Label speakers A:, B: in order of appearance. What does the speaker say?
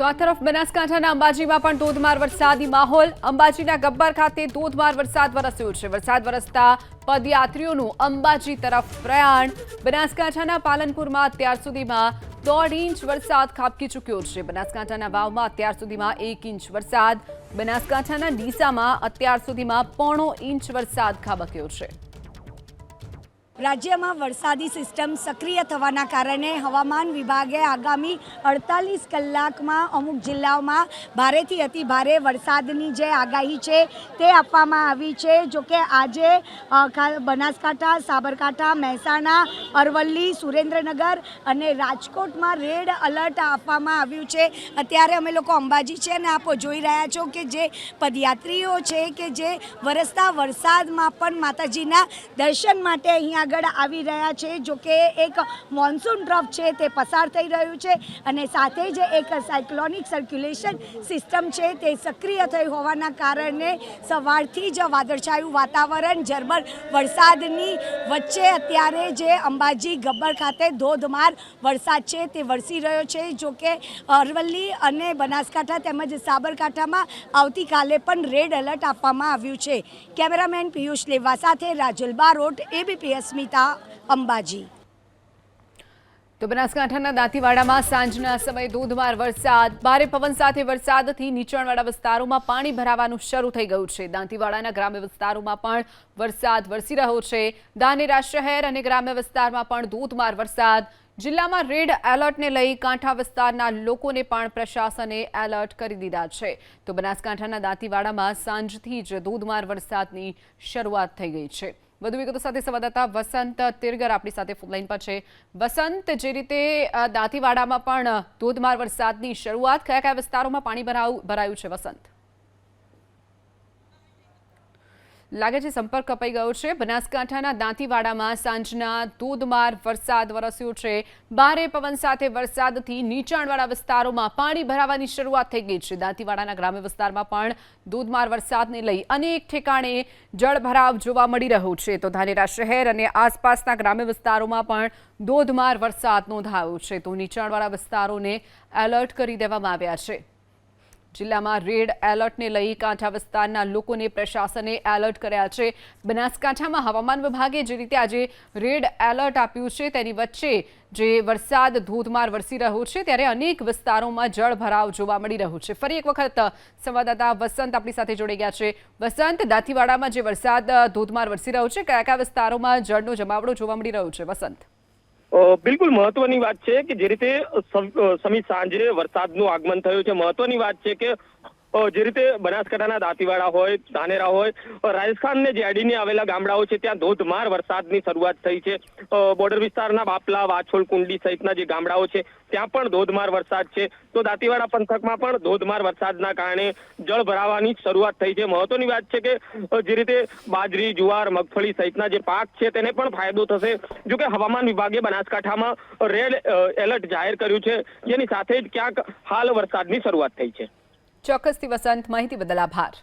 A: તો આ તરફ બનાસકાંઠાના અંબાજીમાં પણ ધોધમાર વરસાદી માહોલ. અંબાજીના ગબ્બર ખાતે ધોધમાર વરસાદ વરસ્યો છે. વરસાદ વરસતા પદયાત્રીઓનું અંબાજી તરફ પ્રયાણ. બનાસકાંઠાના પાલનપુરમાં અત્યાર સુધીમાં દોઢ ઇંચ વરસાદ ખાબકી ચૂક્યો છે. બનાસકાંઠાના વાવમાં અત્યાર સુધીમાં એક ઇંચ વરસાદ. બનાસકાંઠાના ડીસામાં અત્યાર સુધીમાં પોણો ઇંચ વરસાદ ખાબક્યો છે.
B: રાજ્યમાં વરસાદી સિસ્ટમ સક્રિય થવાના કારણે હવામાન વિભાગે આગામી અડતાલીસ કલાકમાં અમુક જિલ્લાઓમાં ભારેથી અતિ ભારે વરસાદની જે આગાહી છે તે આપવામાં આવી છે. જોકે આજે બનાસકાંઠા, સાબરકાંઠા, મહેસાણા, અરવલ્લી, સુરેન્દ્રનગર અને રાજકોટમાં રેડ અલર્ટ આપવામાં આવ્યું છે. અત્યારે અમે લોકો અંબાજી છે અને આપ જોઈ રહ્યા છો કે જે પદયાત્રીઓ છે કે જે વરસતા વરસાદમાં પણ માતાજીના દર્શન માટે અહીં આગળ આવી રહ્યા છે, જો કે એક મોન્સૂન ડ્રફ છે તે પસાર થઈ રહ્યું છે અને સાથે જ એક સાયક્લોનિક સર્ક્યુલેશન સિસ્ટમ છે તે સક્રિય થઈ હોવાના કારણે સવારથી જ વાદળછાયું વાતાવરણ, ઝરમર વરસાદની વચ્ચે અત્યારે જે અંબાજી ગબ્બર ખાતે ધોધમાર વરસાદ છે તે વરસી રહ્યો છે. જો કે અરવલ્લી અને બનાસકાંઠા તેમજ સાબરકાંઠામાં આવતીકાલે પણ રેડ એલર્ટ આપવામાં આવ્યું છે. કેમેરામેન પિયુષ લેવા સાથે રાજલ બારોટ એબીપી અસ્મિતા અંબાજી.
A: તો બનાસકાંઠાના દાંતીવાડામાં સાંજના સમયે ધોધમાર વરસાદ. ભારે પવન સાથે વરસાદથી નીચાણવાળા વિસ્તારોમાં પાણી ભરાવાનું શરૂ થઈ ગયું છે. દાંતીવાડાના ગ્રામ્ય વિસ્તારોમાં પણ વરસાદ વરસી રહ્યો છે. ધાનેરા શહેર અને ગ્રામ્ય વિસ્તારમાં પણ ધોધમાર વરસાદ. જિલ્લામાં રેડ એલર્ટને લઈ કાંઠા વિસ્તારના લોકોને પણ પ્રશાસને એલર્ટ કરી દીધા છે. તો બનાસકાંઠાના દાંતીવાડામાં સાંજથી જ ધોધમાર વરસાદની શરૂઆત થઈ ગઈ છે. વધુ વિગતો સાથે સંવાદદાતા વસંત તિરગર આપણી સાથે ફોનલાઈન પર છે. વસંત, જે રીતે દાંતીવાડામાં પણ ધોધમાર વરસાદની શરૂઆત કયા કયા વિસ્તારોમાં પાણી ભરાયું ભરાયું છે વસંત? લાગે છે સંપર્ક કપાઈ ગયો છે. બનાસકાંઠાના દાંતીવાડામાં સાંજના ધોધમાર વરસાદ વરસ્યો છે. ભારે પવન સાથે વરસાદથી નીચાણવાળા વિસ્તારોમાં પાણી ભરાવાની શરૂઆત થઈ ગઈ છે. દાંતીવાડાના ગ્રામ્ય વિસ્તારમાં પણ ધોધમાર વરસાદને લઈ અનેક ઠેકાણે જળભરાવ જોવા મળી રહ્યો છે. તો ધાનેરા શહેર અને આસપાસના ગ્રામ્ય વિસ્તારોમાં પણ ધોધમાર વરસાદ નોંધાયો છે. તો નીચાણવાળા વિસ્તારોને એલર્ટ કરી દેવામાં આવ્યા છે. જિલ્લામાં રેડ એલર્ટને લઈ કાંઠા વિસ્તારના લોકોને પ્રશાસને એલર્ટ કર્યા છે. બનાસકાંઠામાં હવામાન વિભાગે જે રીતે આજે રેડ એલર્ટ આપ્યું છે, તેની વચ્ચે જે વરસાદ, ધોધમાર વરસી રહ્યો છે, ત્યારે અનેક વિસ્તારોમાં જળભરાવ જોવા મળી રહ્યો છે. ફરી એક વખત સંવાદદાતા વસંત આપણી સાથે જોડાઈ ગયા છે. વસંત, દાંતીવાડામાં જે વરસાદ, ધોધમાર વરસી રહ્યો છે કયા કયા વિસ્તારોમાં જળનો જમાવડો જોવા મળી રહ્યો છે? વસંત.
C: બિલકુલ મહત્વની વાત છે કે જે રીતે સમ- સાંજે વરસાદનું આગમન થયું છે. મહત્વની વાત છે કે જે રીતે બનાસકાંઠાના દાંતીવાડા હોય, ધાનેરા હોય રાજસ્થાનને રાજસ્થાન ને જેડીને આવેલા ગામડાઓ છે, ત્યાં ધોધમાર વરસાદની શરૂઆત થઈ છે. બોર્ડર વિસ્તારના બાપલા, વાછોલ, કુંડી સહિતના જે ગામડાઓ છે, ત્યાં પણ ધોધમાર વરસાદ છે. તો દાંતીવાડા પંથકમાં પણ ધોધમાર વરસાદના કારણે જળ ભરાવાની શરૂઆત થઈ છે. મહત્વની વાત છે કે જે રીતે બાજરી, જુવાર, મગફળી સહિતના જે પાક છે, તેને પણ ફાયદો થશે. જો કે હવામાન વિભાગે બનાસકાંઠામાં રેડ એલર્ટ જાહેર કર્યું છે. જેની સાથે જ ક્યાંક હાલ વરસાદની શરૂઆત થઈ છે.
A: ચોક્કસથી વસંત માહિતી બદલ આભાર.